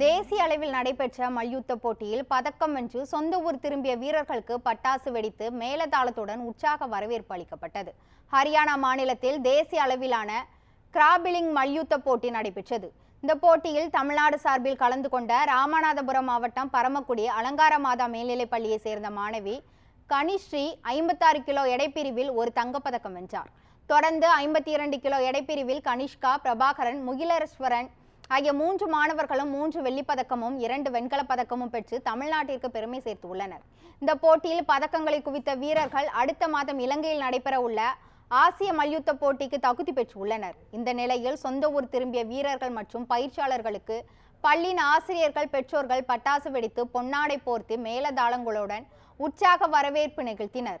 தேசிய அளவில் நடைபெற்ற மல்யுத்த போட்டியில் பதக்கம் வென்று சொந்த ஊர் திரும்பிய வீரர்களுக்கு பட்டாசு வெடித்து மேலதாளத்துடன் உற்சாக வரவேற்பு அளிக்கப்பட்டது. ஹரியானா மாநிலத்தில் தேசிய அளவிலான கிராபிலிங் மல்யுத்த போட்டி நடைபெற்றது. இந்த போட்டியில் தமிழ்நாடு சார்பில் கலந்து கொண்ட ராமநாதபுரம் மாவட்டம் பரமக்குடி அலங்கார மாதா மேல்நிலைப் பள்ளியை சேர்ந்த மாணவி கனிஸ்ரீ ஐம்பத்தாறு கிலோ எடைப்பிரிவில் ஒரு தங்கப்பதக்கம் வென்றார். தொடர்ந்து ஐம்பத்தி இரண்டு கிலோ எடைப்பிரிவில் கனிஷ்கா பிரபாகரன் முகிலரஸ்வரன் ஆகிய மூன்று மாணவர்களும் மூன்று வெள்ளிப் பதக்கமும் இரண்டு வெண்கலப் பதக்கமும் பெற்று தமிழ்நாட்டிற்கு பெருமை சேர்த்து உள்ளனர். இந்த போட்டியில் பதக்கங்களை குவித்த வீரர்கள் அடுத்த மாதம் இலங்கையில் நடைபெற உள்ள ஆசிய மல்யுத்த போட்டிக்கு தகுதி பெற்றுள்ளனர் இந்த நிலையில் சொந்த ஊர் திரும்பிய வீரர்கள் மற்றும் பயிற்சியாளர்களுக்கு பள்ளியின் ஆசிரியர்கள் பெற்றோர்கள் பட்டாசு வெடித்து பொன்னாடை போர்த்தி மேலதாளங்களுடன் உற்சாக வரவேற்பு நிகழ்த்தினர்.